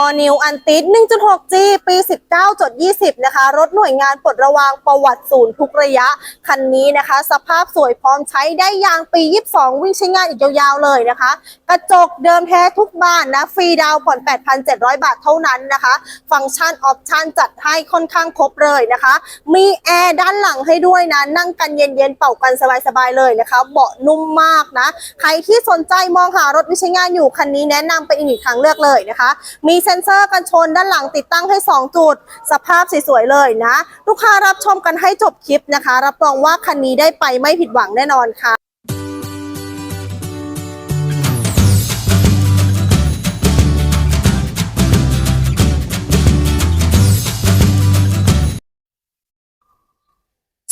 All New a n t i 1.6G ปี 19.20 นะคะ รถหน่วยงานปลดระวางประวัติศูนย์ทุกระยะ คันนี้นะคะ สภาพสวยพร้อมใช้ได้ยางปี 22 วิ่งใช้งานอีกยาวๆเลยนะคะ กระจกเดิมแท้ทุกบานนะ ฟรีดาวน์ผ่อน 8,700 บาทเท่านั้นนะคะ ฟังก์ชันออปชันจัดให้ค่อนข้างครบเลยนะคะ มีแอร์ด้านหลังให้ด้วยนะ นั่งกันเย็นๆ เป่ากันสบายๆเลยนะคะ เบาะนุ่มมากนะ ใครที่สนใจมองหารถวิ่งใช้งานอยู่คันนี้แนะนำเป็นอีกหนึ่งทางเลือกเลยนะคะ มีเซ็นเซอร์กันชนด้านหลังติดตั้งให้ 2 จุด สภาพสวยๆเลยนะ ลูกค้ารับชมกันให้จบคลิปนะคะ รับรองว่าคันนี้ได้ไปไม่ผิดหวังแน่นอนค่ะ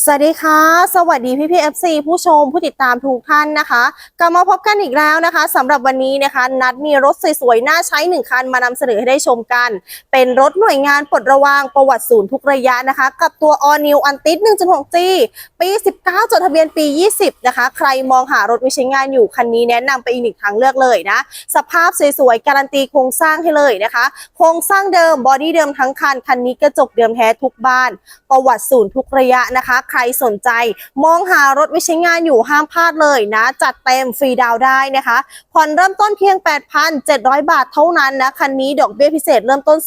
สวัสดีค่ะ สวัสดีพี่พีเอฟซีผู้ชมผู้ติดตามทุกท่านนะคะ กลับมาพบกันอีกแล้วนะคะสำหรับวันนี้นะคะ นัดมีรถสวยๆน่าใช้หนึ่งคันมานำเสนอให้ได้ชมกัน เป็นรถหน่วยงานปลดระวางประวัติศูนย์ทุกระยะนะคะ กับตัว All New a n t i 1.6G ปี 19 จดทะเบียนปี 20 นะคะ ใครมองหารถวิใช้งานอยู่คันนี้แนะนำไปอีกหนึ่งทางเลือกเลยนะ สภาพสวยๆการันตีโครงสร้างให้เลยนะคะ โครงสร้างเดิมบอดี้เดิมทั้งคันคันนี้กระจกเดิมแท้ทุกบ้าน ประวัติศูนย์ทุกระยะนะคะใครสนใจ มองหารถวิใช้งานอยู่ห้ามพลาดเลยนะ จัดเต็มฟรีดาวได้นะคะผ่อนเริ่มต้นเพียง 8,700 บาทเท่านั้นนะ คันนี้ดอกเบี้ยพิเศษเริ่มต้น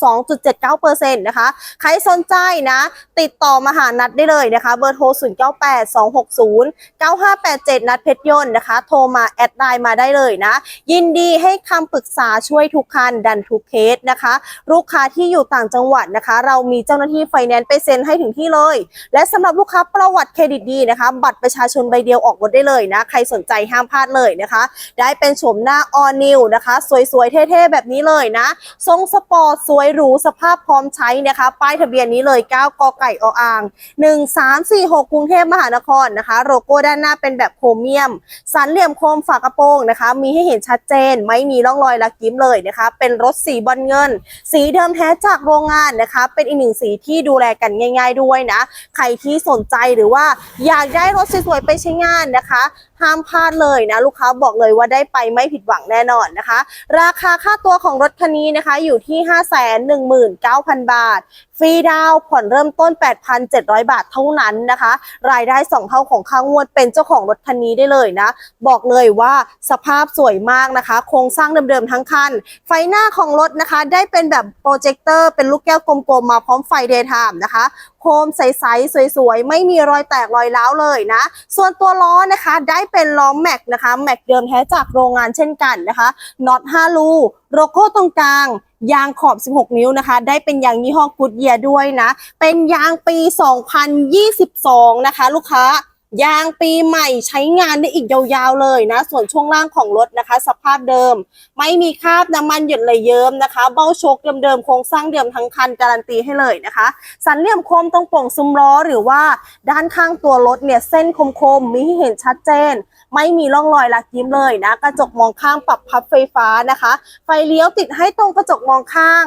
2.79%นะคะ ใครสนใจนะ ติดต่อมาหานัดได้เลยนะคะ เบอร์โทร 0982609587 นัดเพชรยนต์นะคะ โทรมาแอดไลน์มาได้เลยนะ ยินดีให้คำปรึกษาช่วยทุกคันดันทุกเคสนะคะ ลูกค้าที่อยู่ต่างจังหวัดนะคะ เรามีเจ้าหน้าที่ไฟแนนซ์ไปเซ็นให้ถึงที่เลย และสำหรับลูกค้าประวัติเครดิตดีนะคะ บัตรประชาชนใบเดียวออกรถได้เลยนะ ใครสนใจห้ามพลาดเลยนะคะ ได้เป็นโฉมหน้าออนิวนะคะ สวยๆ เท่ๆ แบบนี้เลยนะ ทรงสปอร์ตสวยหรูสภาพพร้อมใช้นะคะ ป้ายทะเบียนนี้เลย 9 กไก่ออ่าง 1346 กรุงเทพมหานครนะคะ โลโก้ด้านหน้าเป็นแบบโครเมียม สันเหลี่ยมโคมฝากระโปรงนะคะ มีให้เห็นชัดเจน ไม่มีร่องรอยลักยิ้มเลยนะคะ เป็นรถสีบอลเงิน สีเดิมแท้จากโรงงานนะคะ เป็นอีกหนึ่งสีที่ดูแลกันง่าย ๆ ด้วยนะ ใครที่สนใจหรือว่าอยากได้รถสวยๆไปใช้งานนะคะห้ามพลาดเลยนะลูกค้าบอกเลยว่าได้ไปไม่ผิดหวังแน่นอนนะคะ ราคาค่าตัวของรถคันนี้นะคะอยู่ที่ 519,000 บาท ฟรีดาวน์ผ่อนเริ่มต้น 8,700 บาทเท่านั้นนะคะ รายได้ 2 เท่าของค่างวดเป็นเจ้าของรถคันนี้ได้เลยนะ บอกเลยว่าสภาพสวยมากนะคะ โครงสร้างเดิมๆทั้งคัน ไฟหน้าของรถนะคะ ได้เป็นแบบโปรเจคเตอร์เป็นลูกแก้วกลมๆมาพร้อมไฟเดย์ไทม์นะคะโคมใสๆสวยๆ ไม่มีรอยแตกรอยร้าวเลยนะ ส่วนตัวล้อนะคะได้เป็นล้อแม็กนะคะแม็กเดิมแท้จากโรงงานเช่นกันนะคะน็อต5ลูโลโก้ตรงกลาง ยางขอบ 16 นิ้วนะคะ ได้เป็นยางยี่ห้อกูดเยียด้วยนะ เป็นยางปี 2022 นะคะ ลูกค้า ยางปีใหม่ใช้งานได้อีกยาวๆเลยนะ ส่วนช่วงล่างของรถนะคะ สภาพเดิม ไม่มีคราบน้ำมันหยดเลยเยิ้มนะคะ เบ้าโชคเดิมๆโครงสร้างเดิมทั้งคันการันตีให้เลยนะคะ สันเหลี่ยมคมตรงป่งซุ้มล้อหรือว่าด้านข้างตัวรถเนี่ยเส้นคมๆมีให้เห็นชัดเจน ไม่มีร่องรอยลักยิ้มเลยนะ กระจกมองข้างปรับพับไฟฟ้านะคะ ไฟเลี้ยวติดให้ตรงกระจกมองข้าง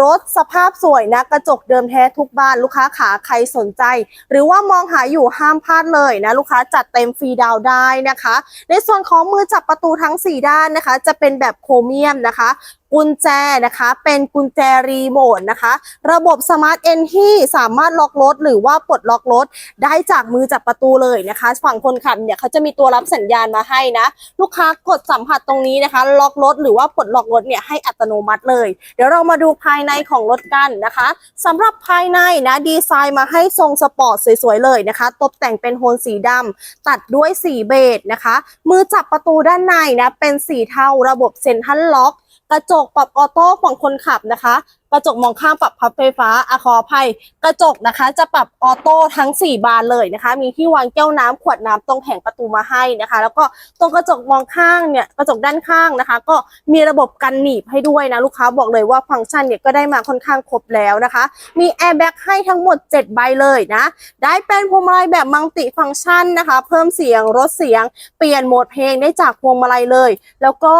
รถสภาพสวยนะกระจกเดิมแท้ทุกบ้านลูกค้าขาใครสนใจ หรือว่ามองหาอยู่ห้ามพลาดเลยนะลูกค้าจัดเต็มฟรีดาวได้นะคะ ในส่วนของมือจับประตูทั้ง 4 ด้านนะคะ จะเป็นแบบโครเมียมนะคะ กุญแจนะคะ เป็นกุญแจรีโมทนะคะ ระบบสมาร์ทเอนที่สามารถล็อกรถหรือว่าปลดล็อกรถได้จากมือจับประตูเลยนะคะ ฝั่งคนขับเนี่ยเขาจะมีตัวรับสัญญาณมาให้นะ ลูกค้ากดสัมผัสตรงนี้นะคะ ล็อกรถหรือว่าปลดล็อกรถเนี่ยให้อัตโนมัติเลย เดี๋ยวเรามาดูภายในของรถกันนะคะสำหรับภายในนะดีไซน์มาให้ทรงสปอร์ตสวยๆเลยนะคะ ตกแต่งเป็นโทนสีดำตัดด้วยสีเบจนะคะ มือจับประตูด้านในนะเป็นสีเทาระบบเซ็นทรัลล็อก กระจกปรับออโต้ฝั่งคนขับนะคะ กระจกมองข้างปรับพับไฟฟ้าอะขออภัย กระจกนะคะ จะปรับออโต้ทั้ง 4 บานเลยนะคะ มีที่วางแก้วน้ำขวดน้ำตรงแผงประตูมาให้นะคะ แล้วก็ตรงกระจกมองข้างเนี่ยกระจกด้านข้างนะคะ ก็มีระบบกันหนีบให้ด้วยนะลูกค้าบอกเลยว่าฟังก์ชันเนี่ยก็ได้มาค่อนข้างครบแล้วนะคะ มีแอร์แบ็กให้ทั้งหมด 7 ใบเลยนะได้เป็นพวงมาลัยแบบมัลติฟังก์ชันนะคะ เพิ่มเสียงลดเสียง เปลี่ยนโหมดเพลงได้จากพวงมาลัยเลย แล้วก็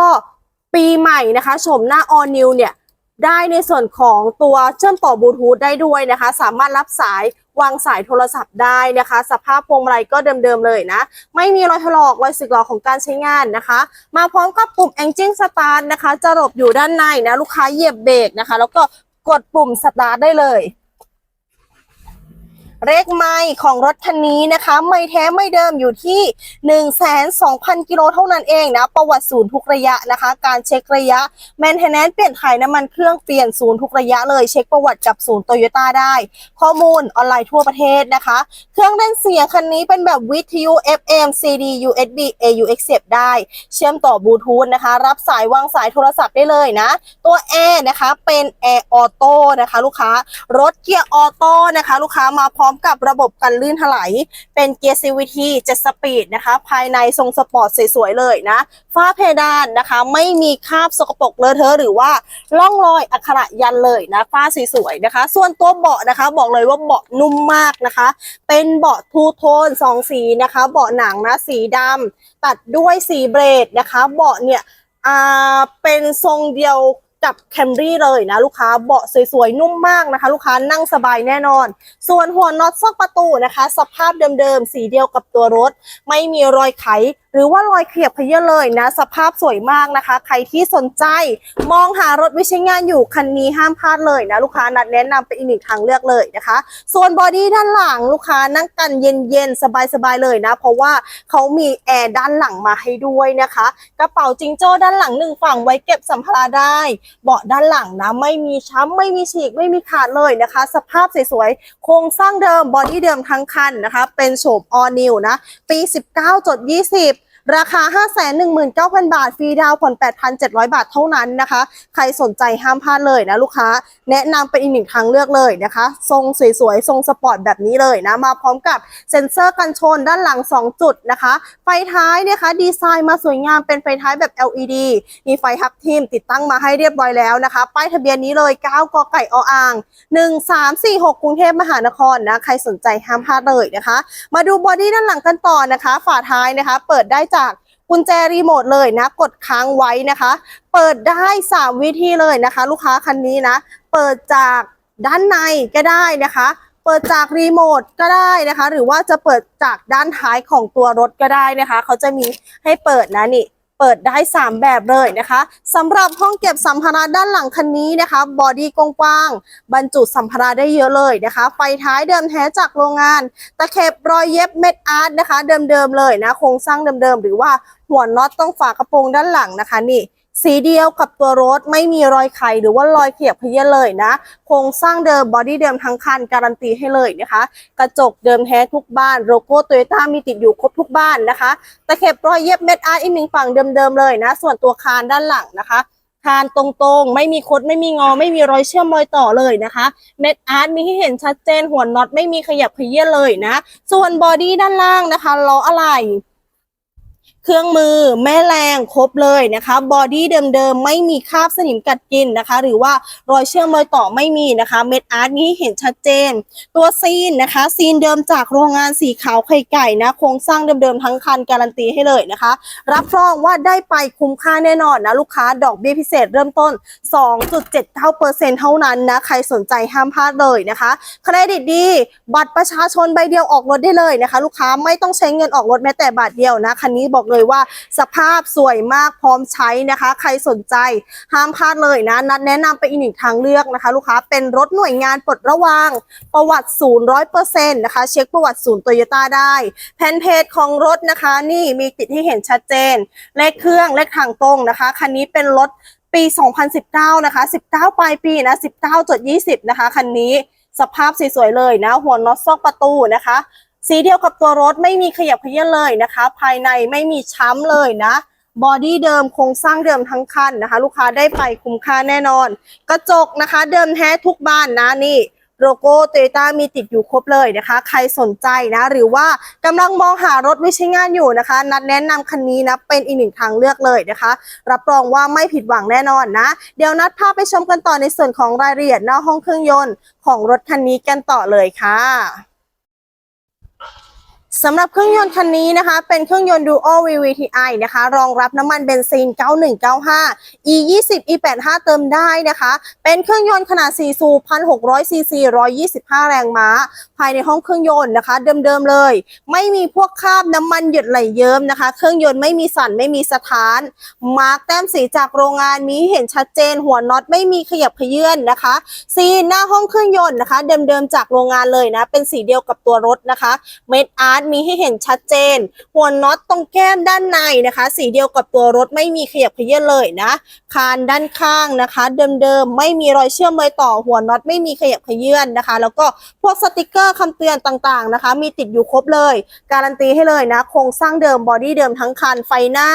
ปีใหม่นะคะชมหน้า All New เนี่ยได้ในส่วนของตัวเชื่อมต่อบลูทูธได้ด้วยนะคะ สามารถรับสายวางสายโทรศัพท์ได้นะคะ สภาพพวงมาลัยก็เดิมๆเลยนะ ไม่มีรอยถลอกรอยสึกหรอของการใช้งานนะคะ มาพร้อมกับปุ่ม Engine Start นะคะ จะหลบอยู่ด้านในนะ ลูกค้าเหยียบเบรกนะคะ แล้วก็กดปุ่ม Start ได้เลย เลขไม่ของรถคันนี้นะคะ ไม่แท้ไม่เดิมอยู่ที่ 1 2 0 0 0 กิโลเท่านั้นเองนะ ประวัติศูนย์ทุกระยะนะคะ การเช็คระยะแมนเทนแนนเปลี่ยนถ่ายน้ำมันเครื่องเปลี่ยนศูนย์ทุกระยะเลยเช็คประวัติกับศูนย์โตโยต้าได้ ข้อมูลออนไลน์ทั่วประเทศนะคะ เครื่องเล่นเสียงคันนี้เป็นแบบวิทยุ FM CD USB AUX เสียบได้ เชื่อมต่อบลูทูธนะคะ รับสายวางสายโทรศัพท์ได้เลยนะ ตัวแอร์นะคะเป็นแอร์ออโต้นะคะ ลูกค้ารถเกียร์ออโต้นะคะ ลูกค้ามาพร้อมกับระบบกันลื่นถลายเป็นเกียร์ CVT 7สปีดนะคะ ภายในทรงสปอร์ตสวยๆเลยนะ ฝ้าเพดานนะคะ ไม่มีคราบสกปรกเลอะเทอะหรือว่าล่องรอยอักขระยันเลยนะ ฝ้าสวยๆนะคะ ส่วนตัวเบาะนะคะ บอกเลยว่าเบาะนุ่มมากนะคะ เป็นเบาะทูโทนสองสีนะคะ เบาะหนังนะสีดำตัดด้วยสีเบรดนะคะ เบาะเนี่ยอ่าเป็นทรงเดียว กับแคมรี่เลยนะลูกค้าเบาะสวยๆ นุ่มมากนะคะ ลูกค้านั่งสบายแน่นอน ส่วนหัวน็อตซอกประตูนะคะ สภาพเดิมๆ สีเดียวกับตัวรถ ไม่มีรอยไข หรือว่ารอยเขียบเพเยอะเลยนะ สภาพสวยมากนะคะ ใครที่สนใจมองหารถวิใช้งานอยู่คันนี้ห้ามพลาดเลยนะ ลูกค้านัดแนะนำเป็นอีกหนึ่งทางเลือกเลยนะคะ ส่วนบอดี้ด้านหลังลูกค้านั่งกันเย็นๆ สบายๆเลยนะ เพราะว่าเขามีแอร์ด้านหลังมาให้ด้วยนะคะ กระเป๋าจิงโจ้ด้านหลังหนึ่งฝั่งไว้เก็บสัมภาระได้ เบาะด้านหลังนะ ไม่มีช้ำไม่มีฉีกไม่มีขาดเลยนะคะ สภาพสวยๆโครงสร้างเดิมบอดี้เดิมทั้งคันนะคะ เป็นโฉมออนิวนะปี 19.20 ราคา 519,000 บาท ฟรีดาวน์ผ่อน 8,700 บาทเท่านั้นนะคะ ใครสนใจห้ามพลาดเลยนะลูกค้า แนะนำเป็นอีกหนึ่งทางเลือกเลยนะคะ ทรงสวยๆ ทรงสปอร์ตแบบนี้เลยนะ มาพร้อมกับเซ็นเซอร์กันชนด้านหลัง 2 จุดนะคะ ไฟท้ายนะคะ ดีไซน์มาสวยงามเป็นไฟท้ายแบบ LED มีไฟฮับทีมติดตั้งมาให้เรียบร้อยแล้วนะคะ ป้ายทะเบียนนี้เลย 9 กไก่ออ่าง 1346 กรุงเทพมหานครนะ ใครสนใจห้ามพลาดเลยนะคะ มาดูบอดี้ด้านหลังกันต่อนะคะ ฝาท้ายนะคะ เปิดได้จากกุญแจรีโมทเลยนะ กดค้างไว้นะคะ เปิดได้ 3 วิธีเลยนะคะ ลูกค้าคันนี้นะ เปิดจากด้านในก็ได้นะคะ เปิดจากรีโมทก็ได้นะคะ หรือว่าจะเปิดจากด้านท้ายของตัวรถก็ได้นะคะ เขาจะมีให้เปิดนะนี่ เปิดได้ 3 แบบเลยนะคะสำหรับห้องเก็บสัมภาระด้านหลังคันนี้นะคะ บอดี้กว้างๆบรรจุสัมภาระได้เยอะเลยนะคะ ไฟท้ายเดิมแท้จากโรงงาน ตะเข็บรอยเย็บเม็ดอาร์ตนะคะ เดิมๆเลยนะ โครงสร้างเดิมๆ หรือว่าหัวน็อตต้องฝากระโปรงด้านหลังนะคะนี่ สีเดียวกับตัวรถไม่มีรอยไขหรือว่ารอยเขียบเขยี้ยเลยนะ โครงสร้างเดิมบอดี้เดิมทั้งคันการันตีให้เลยนะคะ กระจกเดิมแท้ทุกบ้านโลโก้โตโยต้ามีติดอยู่ครบทุกบ้านนะคะตะเข็บรอยเย็บเม็ดอาร์ตอีกหนึ่งฝั่งเดิมๆเลยนะ ส่วนตัวคานด้านหลังนะคะคานตรงๆ ไม่มีคดไม่มีงอ ไม่มีรอยเชื่อมรอยต่อเลยนะคะ เม็ดอาร์ตมีให้เห็นชัดเจนหัวน็อตไม่มีขยับเขยี้ยเลยนะ ส่วนบอดี้ด้านล่างนะคะล้ออะไร เครื่องมือแม่แรงครบเลยนะคะบอดี้เดิมๆไม่มีคราบสนิมกัดกินนะคะ หรือว่ารอยเชื่อมรอยต่อไม่มีนะคะเม็ดอาร์ตนี้เห็นชัดเจน ตัวซีนนะคะ ซีนเดิมจากโรงงานสีขาวไข่ไก่นะโครงสร้างเดิมๆทั้งคันการันตีให้เลยนะคะ รับรองว่าได้ไปคุ้มค่าแน่นอนนะลูกค้าดอกเบี้ยพิเศษเริ่มต้น 2.79เปอร์เซ็นต์เท่านั้นนะใครสนใจห้ามพลาดเลยนะคะเครดิตดี บัตรประชาชนใบเดียวออกรถได้เลยนะคะ ลูกค้าไม่ต้องใช้เงินออกรถแม้แต่บาทเดียวนะคันนี้บอกเลยว่าสภาพสวยมากพร้อมใช้นะคะ ใครสนใจห้ามพลาดเลยนะ นัดแนะนำไปอีกหนึ่งทางเลือกนะคะ ลูกค้าเป็นรถหน่วยงานปลดระวางประวัติศูนย์ร้อยเปอร์เซ็นต์นะคะ เช็คประวัติศูนย์โตโยต้าได้ แผ่นเพจของรถนะคะ นี่มีติดให้เห็นชัดเจน เลขเครื่องเลขทางตรงนะคะคันนี้เป็นรถปี 2019 นะคะ 19 ปลายปีนะ 19.20 นะคะ คันนี้สภาพสวยๆเลยนะ หัวน็อตซอกประตูนะคะ สีเดียวกับตัวรถไม่มีขยับขยื้อนเลยนะคะ ภายในไม่มีช้ำเลยนะบอดี้เดิมโครงสร้างเดิมทั้งคันนะคะ ลูกค้าได้ไปคุ้มค่าแน่นอน กระจกนะคะ เดิมแท้ทุกบ้านนะนี่โลโก้โตโยต้ามีติดอยู่ครบเลยนะคะ ใครสนใจนะ หรือว่ากำลังมองหารถไม่ใช้งานอยู่นะคะ นัดแนะนำคันนี้นะเป็นอีกหนึ่งทางเลือกเลยนะคะ รับรองว่าไม่ผิดหวังแน่นอนนะ เดี๋ยวนัดพาไปชมกันต่อในส่วนของรายละเอียดหน้าห้องเครื่องยนต์ของรถคันนี้กันต่อเลยค่ะ สำหรับเครื่องยนต์คันนี้นะคะ เป็นเครื่องยนต์ Dual VVTi นะคะ รองรับน้ำมันเบนซิน 9195 E 20 E 85 เติมได้นะคะ เป็นเครื่องยนต์ขนาด4สูบ1,600ซีซี125 แรงม้า ภายในห้องเครื่องยนต์นะคะ เดิมๆเลย ไม่มีพวกคราบน้ำมันหยดไหลเยิ้มนะคะ เครื่องยนต์ไม่มีสั่นไม่มีสถาน มาร์กแต้มสีจากโรงงานมีเห็นชัดเจน หัวน็อตไม่มีขยับเขยื่อนนะคะซีนหน้าห้องเครื่องยนต์นะคะ เดิมๆจากโรงงานเลยนะ เป็นสีเดียวกับตัวรถนะคะ เม็ดอาร์ตมีให้เห็นชัดเจน หัวน็อตตรงแก้มด้านในนะคะ สีเดียวกับตัวรถไม่มีขยับเขยื่อนเลยนะ คานด้านข้างนะคะ เดิมๆไม่มีรอยเชื่อมรอยต่อหัวน็อตไม่มีขยับเขยื่อนนะคะ แล้วก็พวกสติกเกอร์คำเตือนต่างๆนะคะ มีติดอยู่ครบเลย การันตีให้เลยนะโครงสร้างเดิมบอดี้เดิมทั้งคันไฟหน้า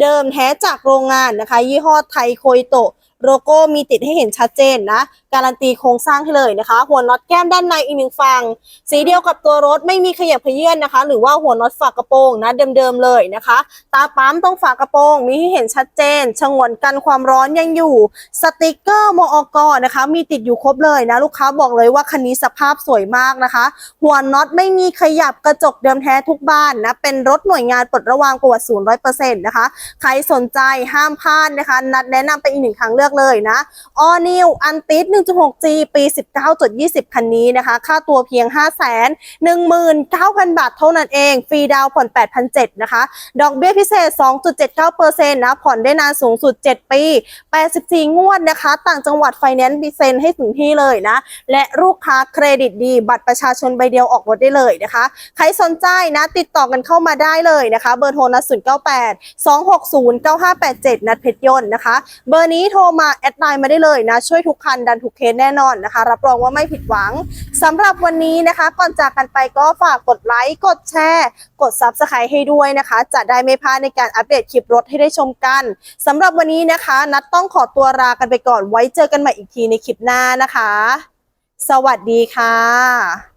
เดิมแท้จากโรงงานนะคะ ยี่ห้อไทยโคยโตะ โลโก้มีติดให้เห็นชัดเจนนะ การันตีโครงสร้างให้เลยนะคะ หัวน็อตแก้มด้านในอีกหนึ่งฝั่งสีเดียวกับตัวรถไม่มีขยับเขยื่อนนะคะ หรือว่าหัวน็อตฝากระโปรงนะเดิมๆเลยนะคะ ตาปั๊มตรงฝากระโปรงมีให้เห็นชัดเจนชงวนกันความร้อนยังอยู่ สติกเกอร์มอกนะคะ มีติดอยู่ครบเลยนะ ลูกค้าบอกเลยว่าคันนี้สภาพสวยมากนะคะ หัวน็อตไม่มีขยับกระจกเดิมแท้ทุกบ้านนะเป็นรถหน่วยงานปลดระวางประวัติศูนย์ร้อยเปอร์เซ็นต์นะคะใครสนใจห้ามพลาดนะคะ นัดแนะนำเป็นอีกหนึ่งทางเลือกเลยนะ All New a n t i s 1.6G ปี 19.20 คันนี้นะคะ ค่าตัวเพียง 5 1 9 0 0 0 บาทเท่านั้นเอง ฟรีดาวผ่อน 8,700 นะคะ ดอกเบี้ยพิเศษ 2.79%นะ ผ่อนได้นานสูงสุด 7 ปี 84 งวดนะคะ ต่างจังหวัดไฟแนนซ์มีเซ็นให้ถึงที่เลยนะ และลูกค้าเครดิตดี บัตรประชาชนใบเดียวออกรถได้เลยนะคะ ใครสนใจนะ ติดต่อกันเข้ามาได้เลยนะคะ เบอร์โทรนะ098 260 9587 นัดเพชรยนต์นะคะ เบอร์นี้โทรมาแอดไลน์มาได้เลยนะช่วยทุกคันดันทุกเคสแน่นอนนะคะ รับรองว่าไม่ผิดหวังสำหรับวันนี้นะคะ ก่อนจากกันไปก็ฝากกดไลค์กดแชร์ กด Subscribe ให้ด้วยนะคะ จะได้ไม่พลาดในการอัปเดตคลิปรถให้ได้ชมกันสำหรับวันนี้นะคะ นัดต้องขอตัวลากันไปก่อนไว้เจอกันใหม่อีกทีในคลิปหน้านะคะ สวัสดีค่ะ